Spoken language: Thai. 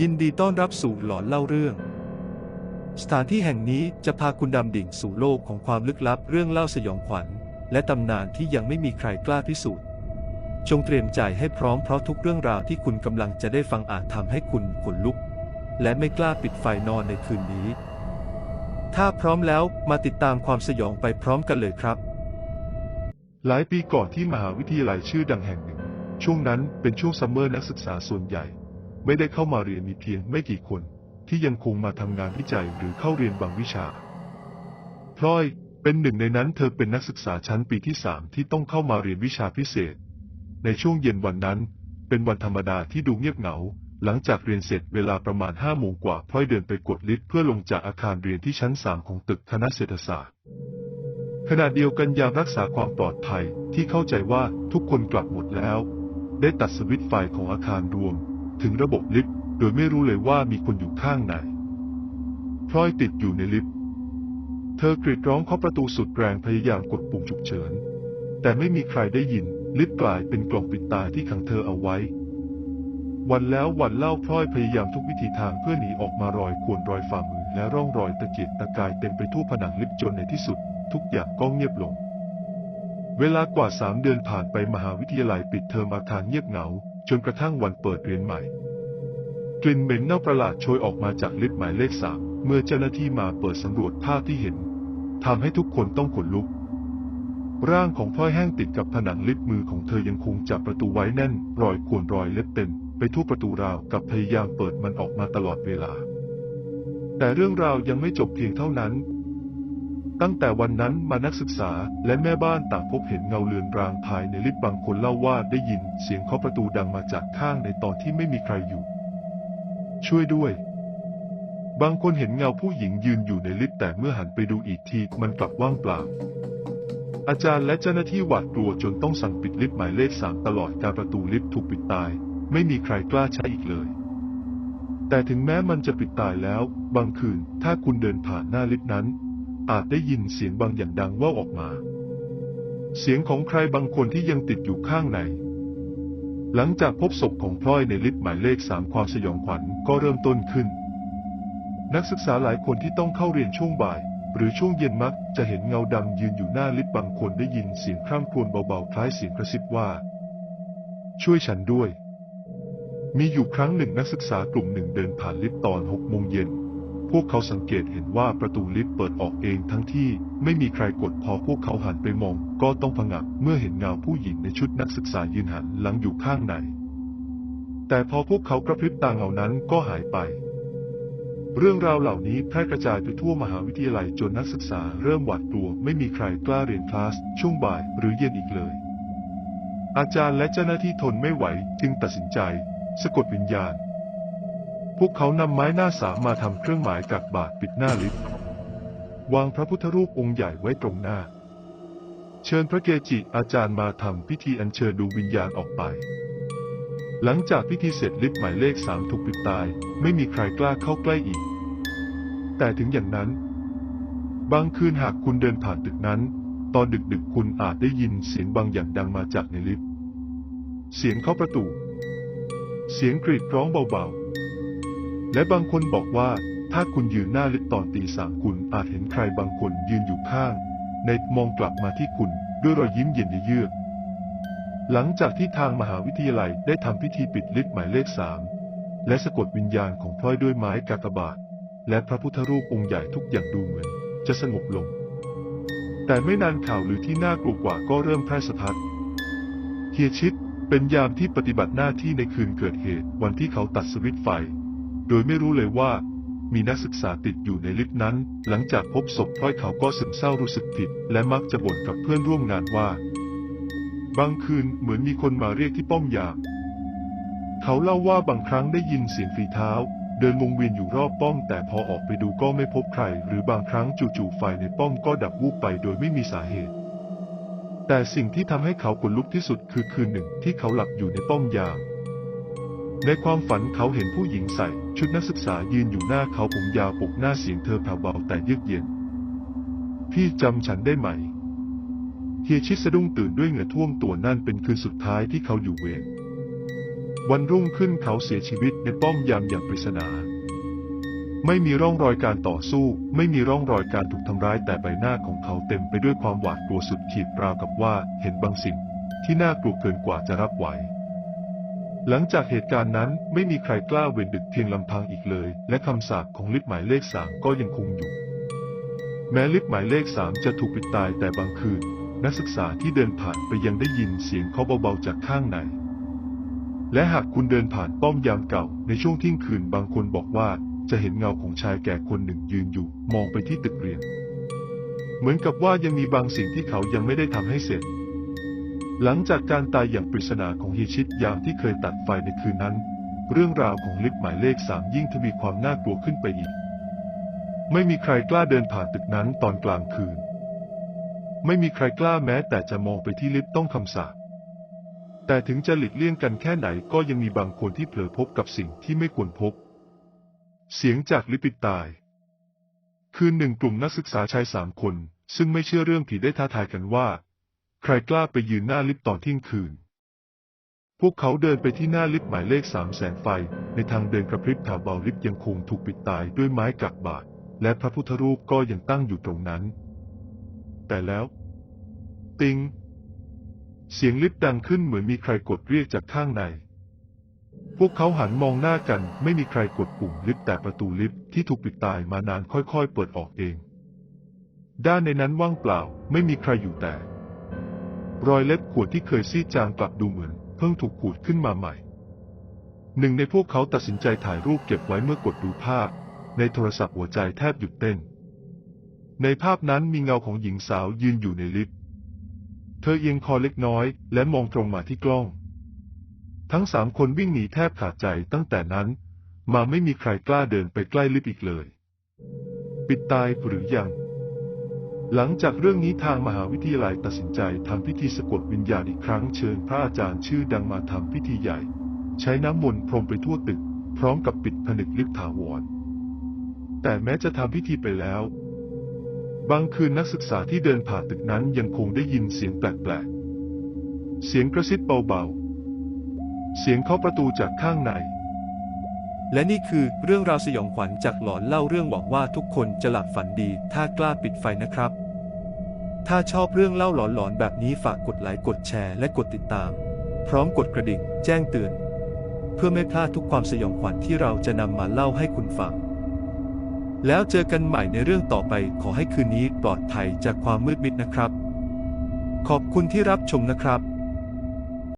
ยินดีต้อนรับสู่หลอนเล่าเรื่อง สถานที่แห่งนี้จะพาคุณดำดิ่งสู่โลกของความลึกลับเรื่องเล่าสยองขวัญ และตำนานที่ยังไม่มีใครกล้าพิสูจน์ จงเตรียมใจให้พร้อมเพราะทุกเรื่องราวที่คุณกำลังจะได้ฟังอาจทำให้คุณขนลุก และไม่กล้าปิดไฟนอนในคืนนี้ ถ้าพร้อมแล้วมาติดตามความสยองไปพร้อมกันเลยครับ หลายปีก่อนที่มหาวิทยาลัยชื่อดังแห่งหนึ่ง ช่วงนั้นเป็นช่วงซัมเมอร์นักศึกษาส่วนใหญ่ ไม่ได้เข้ามาเรียนมีเพียงไม่กี่คน ที่ยังคงมาทำงานวิจัยหรือเข้าเรียนบางวิชาพลอยเป็นหนึ่งในนั้นเธอเป็นนักศึกษาชั้นปีที่สามที่ต้องเข้ามาเรียนวิชาพิเศษ ในช่วงเย็นวันนั้น เป็นวันธรรมดาที่ดูเงียบเหงา หลังจากเรียนเสร็จเวลาประมาณห้าโมงกว่าพลอยเดินไปกดลิฟต์เพื่อลงจากอาคารเรียนที่ชั้นสามของตึกคณะเศรษฐศาสตร์ขณะเดียวกันยามรักษาความปลอดภัยที่เข้าใจว่าทุกคนกลับหมดแล้ว ได้ตัดสวิตช์ไฟของอาคารรวม ถึงระบบลิฟต์โดยไม่รู้เลยว่ามีคนอยู่ข้างในพลอยติดอยู่ในลิฟต์ เธอกรีดร้องเคาะประตูสุดแรงพยายามกดปุ่มฉุกเฉิน แต่ไม่มีใครได้ยิน ลิฟต์กลายเป็นกล่องปิดตายที่ขังเธอเอาไว้ วันแล้ววันเล่าพลอยพยายามทุกวิธีทางเพื่อหนีออกมารอยควรรอยฝ่ามือและร่องรอยตะเกียกตะกายเต็มไปทั่วผนังลิฟต์จนในที่สุด ทุกอย่างก็เงียบลง เวลากว่าสามเดือนผ่านไปมหาวิทยาลัยปิดเทอมอาคารเงียบเหงา จนกระทั่งวันเปิดเรียนใหม่ กลิ่นเหม็นเน่าประหลาดโชยออกมาจากลิฟต์หมายเลขสามเมื่อเจ้าหน้าที่มาเปิดสำรวจภาพที่เห็นทำให้ทุกคนต้องขนลุก ร่างของพลอยแห้งติดกับผนังลิฟต์มือของเธอยังคงจับประตูไว้แน่น รอยข่วนรอยเล็บเต็มไปทั่วประตูราวกับพยายามเปิดมันออกมาตลอดเวลา แต่เรื่องราวยังไม่จบเพียงเท่านั้น ตั้งแต่วันนั้นมานักศึกษาและแม่บ้านต่างพบเห็นเงาเลือนรางภายในลิฟต์บางคนเล่าว่าได้ยินเสียงเคาะประตูดังมาจากข้างในตอนที่ไม่มีใครอยู่ ช่วยด้วย บางคนเห็นเงาผู้หญิงยืนอยู่ในลิฟต์แต่เมื่อหันไปดูอีกทีมันกลับว่างเปล่า อาจารย์และเจ้าหน้าที่หวาดกลัวจนต้องสั่งปิดลิฟต์หมายเลขสามตลอดการประตูลิฟต์ถูกปิดตาย ไม่มีใครกล้าใช้อีกเลยแต่ถึงแม้มันจะปิดตายแล้ว บางคืนถ้าคุณเดินผ่านหน้าลิฟต์นั้น อาจได้ยินเสียงบางอย่างดังว่าออกมา เสียงของใครบางคนที่ยังติดอยู่ข้างใน หลังจากพบศพของพลอยในลิฟต์หมายเลขสามความสยองขวัญก็เริ่มต้นขึ้น นักศึกษาหลายคนที่ต้องเข้าเรียนช่วงบ่าย หรือช่วงเย็นมักจะเห็นเงาดำยืนอยู่หน้าลิฟต์บางคนได้ยินเสียงคร่ำครวญเบาๆคล้ายเสียงกระซิบว่า ช่วยฉันด้วยมีอยู่ครั้งหนึ่งนักศึกษากลุ่มหนึ่งเดินผ่านลิฟต์ตอนหกโมงเย็น พวกเขาสังเกตเห็นว่าประตูลิฟต์เปิดออกเองทั้งที่ไม่มีใครกดพอพวกเขาหันไปมอง ก็ต้องผงักเมื่อเห็นเงาผู้หญิงในชุดนักศึกษายืนหันหลังอยู่ข้างใน แต่พอพวกเขากระพริบตาเงานั้นก็หายไป เรื่องราวเหล่านี้แพร่กระจายไปทั่วมหาวิทยาลัยจนนักศึกษาเริ่มหวาดกลัวไม่มีใครกล้าเรียนคลาสช่วงบ่ายหรือเย็นอีกเลย อาจารย์และเจ้าหน้าที่ทนไม่ไหวจึงตัดสินใจ สะกดวิญญาณ พวกเขานำไม้หน้าสามมาทำเครื่องหมายกักบาทปิดหน้าลิฟต์วางพระพุทธรูปองค์ใหญ่ไว้ตรงหน้า เชิญพระเกจิอาจารย์มาทำพิธีอัญเชิญดวงวิญญาณออกไป หลังจากพิธีเสร็จลิฟต์หมายเลขสามถูกปิดตาย ไม่มีใครกล้าเข้าใกล้อีก แต่ถึงอย่างนั้น บางคืนหากคุณเดินผ่านตึกนั้น ตอนดึกๆคุณอาจได้ยินเสียงบางอย่างดังมาจากในลิฟต์เสียงเคาะประตู เสียงกรีดร้องเบาๆ และบางคนบอกว่า ถ้าคุณยืนหน้าลิฟต์ตอนตีสามคุณอาจเห็นใครบางคนยืนอยู่ข้าง ในมองกลับมาที่คุณด้วยรอยยิ้มเย็นเยือก หลังจากที่ทางมหาวิทยาลัยได้ทำพิธีปิดลิฟต์หมายเลขสามและสะกดวิญญาณของพลอยด้วยไม้กากบาท และพระพุทธรูปองค์ใหญ่ทุกอย่างดูเหมือน จะสงบลง แต่ไม่นานข่าวหรือที่น่ากลัวกว่าก็เริ่มแพร่สะพัดเฮียชิดเป็นยามที่ปฏิบัติหน้าที่ในคืนเกิดเหตุวันที่เขาตัดสวิตไฟ โดยไม่รู้เลยว่า มีนักศึกษาติดอยู่ในลิฟต์นั้น หลังจากพบศพพลอยเขาก็ซึมเศร้ารู้สึกผิด และมักจะบ่นกับเพื่อนร่วมงานว่า บางคืนเหมือนมีคนมาเรียกที่ป้อมยาม เขาเล่าว่าบางครั้งได้ยินเสียงฝีเท้า เดินวงเวียนอยู่รอบป้อม แต่พอออกไปดูก็ไม่พบใคร หรือบางครั้งจู่ๆไฟในป้อมก็ดับวูบไปโดยไม่มีสาเหตุแต่สิ่งที่ทำให้เขาขนลุกที่สุดคือคืนหนึ่งที่เขาหลับอยู่ในป้อมยาม ในความฝันเขาเห็นผู้หญิงใส่ ชุดนักศึกษายืนอยู่หน้าเขาผมยาวปกหน้าเสียงเธอแผ่วเบาแต่เยือกเย็น พี่จำฉันได้ไหม เฮียชิดสะดุ้งตื่นด้วยเหงื่อท่วมตัวนั่นเป็นคืนสุดท้ายที่เขาอยู่เวรวันรุ่งขึ้นเขาเสียชีวิตในป้อมยามอย่างปริศนา ไม่มีร่องรอยการต่อสู้ ไม่มีร่องรอยการถูกทำร้ายแต่ใบหน้าของเขาเต็มไปด้วยความหวาดกลัวสุดขีดราวกับว่าเห็นบางสิ่งที่น่ากลัวเกินกว่าจะรับไหว หลังจากเหตุการณ์นั้นไม่มีใครกล้าเว้นดึกเพียงลำพังอีกเลย และคำสาปของลิฟหมายเลขสามก็ยังคงอยู่ แม้ลิฟหมายเลขสามจะถูกปิดตายแต่บางคืน นักศึกษาที่เดินผ่านไปยังได้ยินเสียงเคาะเบาๆจากข้างใน และหากคุณเดินผ่านป้อมยามเก่า ในช่วงเที่ยงคืนบางคนบอกว่าจะเห็นเงาของชายแก่คนหนึ่งยืนอยู่มองไปที่ตึกเรียน เหมือนกับว่ายังมีบางสิ่งที่เขายังไม่ได้ทำให้เสร็จ หลังจากการตายอย่างปริศนาของฮิชิตยามที่เคยตัดไฟในคืนนั้น เรื่องราวของลิฟต์หมายเลขสามยิ่งทวีความน่ากลัวขึ้นไปอีก ไม่มีใครกล้าเดินผ่านตึกนั้นตอนกลางคืน ไม่มีใครกล้าแม้แต่จะมองไปที่ลิฟต์ต้องคำสาปแต่ถึงจะหลีกเลี่ยงกันแค่ไหนก็ยังมีบางคนที่เผลอพบกับสิ่งที่ไม่ควรพบ เสียงจากลิฟต์ปิดตาย คืนหนึ่งกลุ่มนักศึกษาชายสามคน ซึ่งไม่เชื่อเรื่องผีได้ท้าทายกันว่า ใครกล้าไปยืนหน้าลิฟต์ตอนเที่ยงคืน พวกเขาเดินไปที่หน้าลิฟต์หมายเลขสามแสงไฟ ในทางเดินกระพริบถาเบาลิฟต์ยังคงถูกปิดตายด้วยไม้กักบาท และพระพุทธรูปก็ยังตั้งอยู่ตรงนั้น แต่แล้ว ติง เสียงลิฟต์ดังขึ้นเหมือนมีใครกดเรียกจากข้างใน พวกเขาหันมองหน้ากันไม่มีใครกดปุ่มลิฟต์แต่ประตูลิฟต์ที่ถูกปิดตายมานานค่อยๆ เปิดออกเอง ด้านในนั้นว่างเปล่าไม่มีใครอยู่แต่ รอยเล็บขวดที่เคยซีดจางกลับดูเหมือนเพิ่งถูกขูดขึ้นมาใหม่ หนึ่งในพวกเขาตัดสินใจถ่ายรูปเก็บไว้เมื่อกดดูภาพ ในโทรศัพท์หัวใจแทบหยุดเต้น ในภาพนั้นมีเงาของหญิงสาวยืนอยู่ในลิฟต์ เธอเอียงคอเล็กน้อย และมองตรงมาที่กล้อง ทั้งสามคนวิ่งหนีแทบขาดใจตั้งแต่นั้น มาไม่มีใครกล้าเดินไปใกล้ลิฟต์อีกเลย ปิดตายหรือยัง หลังจากเรื่องนี้ทางมหาวิทยาลัยตัดสินใจทำพิธีสะกดวิญญาณอีกครั้งเชิญพระอาจารย์ชื่อดังมาทำพิธีใหญ่ ใช้น้ำมนต์พรมไปทั่วตึก พร้อมกับปิดผนึกลิฟถาวร แต่แม้จะทำพิธีไปแล้ว บางคืนนักศึกษาที่เดินผ่านตึกนั้นยังคงได้ยินเสียงแปลกๆ เสียงกระซิบเบาๆ เสียงเคาะประตูจากข้างใน และนี่คือเรื่องราวสยองขวัญจากหลอนเล่าเรื่องหวังว่าทุกคนจะหลับฝันดี ถ้ากล้าปิดไฟนะครับ ถ้าชอบเรื่องเล่าหลอนๆแบบนี้ฝากกดไลค์กดแชร์และกดติดตาม พร้อมกดกระดิ่ง แจ้งเตือน เพื่อไม่พลาดทุกความสยองขวัญที่เราจะนำมาเล่าให้คุณฟัง แล้วเจอกันใหม่ในเรื่องต่อไปขอให้คืนนี้ปลอดภัยจากความมืดมิดนะครับ ขอบคุณที่รับชมนะครับ